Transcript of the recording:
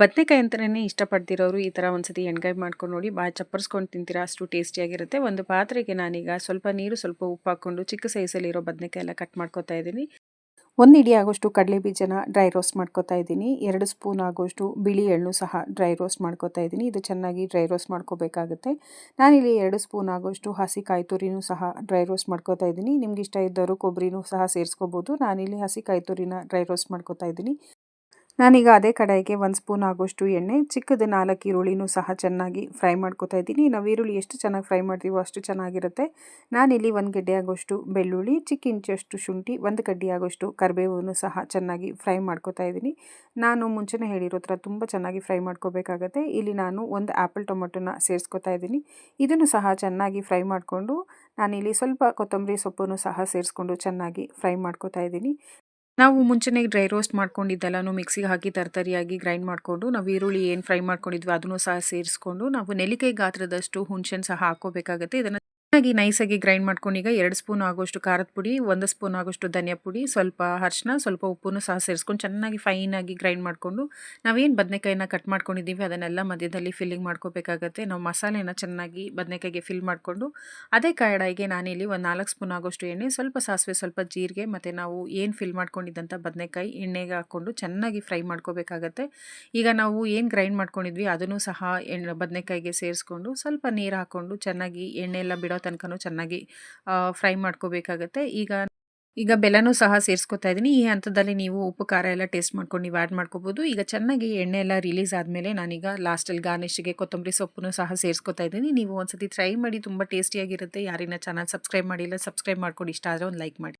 ಬದನೆಕಾಯಿ ಅಂತಲೇ ಇಷ್ಟಪಡ್ತಿರೋರು ಈ ಥರ ಒಂದ್ಸತಿ ಎಣ್ಗಾಯಿ ಮಾಡ್ಕೊಂಡು ನೋಡಿ ಭಾಳ ಚಪ್ಪರ್ಸ್ಕೊಂಡು ತಿಂತೀರಾ? ಅಷ್ಟು ಟೇಸ್ಟಿಯಾಗಿರುತ್ತೆ. ಒಂದು ಪಾತ್ರೆಗೆ ನಾನೀಗ ಸ್ವಲ್ಪ ನೀರು, ಸ್ವಲ್ಪ ಉಪ್ಪು ಹಾಕ್ಕೊಂಡು ಚಿಕ್ಕ ಸೈಜಲ್ಲಿರೋ ಬದನೆಕಾಯಿ ಎಲ್ಲ ಕಟ್ ಮಾಡ್ಕೊತಾ ಇದ್ದೀನಿ. ಒಂದು ಇಡಿ ಆಗೋಷ್ಟು ಕಡಲೆ ಬೀಜನ ಡ್ರೈ ರೋಸ್ಟ್ ಮಾಡ್ಕೋತಾ ಇದ್ದೀನಿ. ಎರಡು ಸ್ಪೂನ್ ಆಗೋಷ್ಟು ಬಿಳಿ ಎಳ್ಳು ಸಹ ಡ್ರೈ ರೋಸ್ಟ್ ಮಾಡ್ಕೋತಾ ಇದ್ದೀನಿ. ಇದು ಚೆನ್ನಾಗಿ ಡ್ರೈ ರೋಸ್ಟ್ ಮಾಡ್ಕೋಬೇಕಾಗುತ್ತೆ. ನಾನಿಲ್ಲಿ ಎರಡು ಸ್ಪೂನ್ ಆಗೋಷ್ಟು ಹಸಿ ಕಾಯಿ ತುರಿನೂ ಸಹ ಡ್ರೈ ರೋಸ್ಟ್ ಮಾಡ್ಕೋತಾ ಇದ್ದೀನಿ. ನಿಮ್ಗೆ ಇಷ್ಟ ಇದ್ದವರು ಕೊಬ್ಬರಿನೂ ಸಹ ಸೇರಿಸ್ಕೋಬೋದು. ನಾನಿಲ್ಲಿ ಹಸಿ ಕಾಯಿ ತುರಿನ ಡ್ರೈ ರೋಸ್ಟ್ ಮಾಡ್ಕೋತಾ ಇದ್ದೀನಿ. ನಾನೀಗ ಅದೇ ಕಡಾಯಿಗೆ ಒಂದು ಸ್ಪೂನ್ ಆಗೋಷ್ಟು ಎಣ್ಣೆ, ಚಿಕ್ಕದ ನಾಲ್ಕು ಈರುಳ್ಳಿನೂ ಸಹ ಚೆನ್ನಾಗಿ ಫ್ರೈ ಮಾಡ್ಕೊತಾ ಇದ್ದೀನಿ. ನಾವು ಈರುಳ್ಳಿ ಎಷ್ಟು ಚೆನ್ನಾಗಿ ಫ್ರೈ ಮಾಡ್ತೀವೋ ಅಷ್ಟು ಚೆನ್ನಾಗಿರುತ್ತೆ. ನಾನಿಲ್ಲಿ ಒಂದು ಗಡ್ಡೆ ಆಗೋಷ್ಟು ಬೆಳ್ಳುಳ್ಳಿ ಚಿಕ್ಕ ಇಂಚಷ್ಟು ಶುಂಠಿ, ಒಂದು ಕಡ್ಡಿ ಆಗೋಷ್ಟು ಕರಿಬೇವನ್ನು ಸಹ ಚೆನ್ನಾಗಿ ಫ್ರೈ ಮಾಡ್ಕೊತಾ ಇದ್ದೀನಿ. ನಾನು ಮುಂಚೆನೇ ಹೇಳಿರೋ ಥರ ತುಂಬ ಚೆನ್ನಾಗಿ ಫ್ರೈ ಮಾಡ್ಕೋಬೇಕಾಗತ್ತೆ. ಇಲ್ಲಿ ನಾನು ಒಂದು ಆ್ಯಪಲ್ ಟೊಮೊಟೊನ ಸೇರಿಸ್ಕೊತಾ ಇದ್ದೀನಿ. ಇದನ್ನು ಸಹ ಚೆನ್ನಾಗಿ ಫ್ರೈ ಮಾಡಿಕೊಂಡು ನಾನಿಲ್ಲಿ ಸ್ವಲ್ಪ ಕೊತ್ತಂಬರಿ ಸೊಪ್ಪನ್ನು ಸಹ ಸೇರಿಸ್ಕೊಂಡು ಚೆನ್ನಾಗಿ ಫ್ರೈ ಮಾಡ್ಕೋತಾ ಇದ್ದೀನಿ. ನಾವು ಮುಂಚೆನೇ ಡ್ರೈ ರೋಸ್ಟ್ ಮಾಡ್ಕೊಂಡಿದ್ದೆಲ್ಲನೂ ಮಿಕ್ಸಿಗೆ ಹಾಕಿ ತರತರಿಯಾಗಿ ಗ್ರೈಂಡ್ ಮಾಡಿಕೊಂಡು ನಾವು ಈರುಳ್ಳಿ ಏನು ಫ್ರೈ ಮಾಡ್ಕೊಂಡಿದ್ವಿ ಅದನ್ನು ಸಹ ಸೇರಿಸ್ಕೊಂಡು ನಾವು ನೆಲ್ಲಿಕಾಯಿ ಗಾತ್ರದಷ್ಟು ಹುಣಸೆನ್ ಸಹ ಹಾಕೋಬೇಕಾಗುತ್ತೆ ಇದನ್ನು ಚೆನ್ನಾಗಿ ನೈಸಾಗಿ ಗ್ರೈಂಡ್ ಮಾಡ್ಕೊಂಡು ಈಗ ಎರಡು ಸ್ಪೂನ್ ಆಗೋಷ್ಟು ಖಾರದ ಪುಡಿ, ಒಂದು ಸ್ಪೂನ್ ಆಗೋಷ್ಟು ಧನಿಯಾ ಪುಡಿ, ಸ್ವಲ್ಪ ಅರ್ಶಿನ ಸ್ವಲ್ಪ ಉಪ್ಪನ್ನು ಸಹ ಸೇರಿಸ್ಕೊಂಡು ಚೆನ್ನಾಗಿ ಫೈನಾಗಿ ಗ್ರೈಂಡ್ ಮಾಡಿಕೊಂಡು ನಾವೇನು ಬದನೆಕಾಯಿನ ಕಟ್ ಮಾಡ್ಕೊಂಡಿದ್ದೀವಿ ಅದನ್ನೆಲ್ಲ ಮಧ್ಯದಲ್ಲಿ ಫಿಲ್ಲಿಂಗ್ ಮಾಡ್ಕೋಬೇಕಾಗತ್ತೆ. ನಾವು ಮಸಾಲೆನ ಚೆನ್ನಾಗಿ ಬದನೆಕಾಯಿಗೆ ಫಿಲ್ ಮಾಡಿಕೊಂಡು ಅದೇ ಕಡಾಯಿಗೆ ನಾನಿಲ್ಲಿ ಒಂದು ನಾಲ್ಕು ಸ್ಪೂನ್ ಆಗೋಷ್ಟು ಎಣ್ಣೆ, ಸ್ವಲ್ಪ ಸಾಸಿವೆ, ಸ್ವಲ್ಪ ಜೀರಿಗೆ ಮತ್ತು ನಾವು ಏನು ಫಿಲ್ ಮಾಡ್ಕೊಂಡಿದ್ದಂಥ ಬದನೆಕಾಯಿ ಎಣ್ಣೆಗೆ ಹಾಕ್ಕೊಂಡು ಚೆನ್ನಾಗಿ ಫ್ರೈ ಮಾಡ್ಕೋಬೇಕಾಗತ್ತೆ. ಈಗ ನಾವು ಏನು ಗ್ರೈಂಡ್ ಮಾಡ್ಕೊಂಡಿದ್ವಿ ಅದನ್ನು ಸಹ ಎಣ್ಣೆ, ಬದನೆಕಾಯಿಗೆ ಸೇರಿಸ್ಕೊಂಡು ಸ್ವಲ್ಪ ನೀರು ಹಾಕ್ಕೊಂಡು ಚೆನ್ನಾಗಿ ಎಣ್ಣೆ ಎಲ್ಲ ಬಿಡೋ ತನಕನೂ ಚೆನ್ನಾಗಿ ಫ್ರೈ ಮಾಡ್ಕೋಬೇಕಾಗತ್ತೆ. ಈಗ ಈಗ ಬೆಲ್ಲನೂ ಸಹ ಸೇರಿಸ್ಕೊತಾ ಇದ್ದೀನಿ ಈ ಹಂತದಲ್ಲಿ ನೀವು ಉಪ್ಪು, ಖಾರ ಎಲ್ಲ ಟೇಸ್ಟ್ ಮಾಡ್ಕೊಂಡು ನೀವು ಆ್ಯಡ್ ಮಾಡ್ಕೋಬೋದು. ಈಗ ಚೆನ್ನಾಗಿ ಎಣ್ಣೆ ಎಲ್ಲ ರಿಲೀಸ್ ಆದಮೇಲೆ ನಾನೀಗ ಲಾಸ್ಟಲ್ಲಿ ಗಾರ್ನಿಷ್ಗೆ ಕೊತ್ತಂಬರಿ ಸೊಪ್ಪನ್ನು ಸಹ ಸೇರಿಸ್ಕೊತಾ ಇದ್ದೀನಿ. ನೀವು ಒಂದ್ಸತಿ ಟ್ರೈ ಮಾಡಿ, ತುಂಬ ಟೇಸ್ಟಿಯಾಗಿರುತ್ತೆ. ಯಾರಿನ ಚಾನಲ್ ಸಬ್ಸ್ಕ್ರೈಬ್ ಮಾಡಿಲ್ಲ, ಸಬ್ಸ್ಕ್ರೈಬ್ ಮಾಡ್ಕೊಂಡು. ಇಷ್ಟ ಆದರೆ ಒಂದು ಲೈಕ್ ಮಾಡಿ.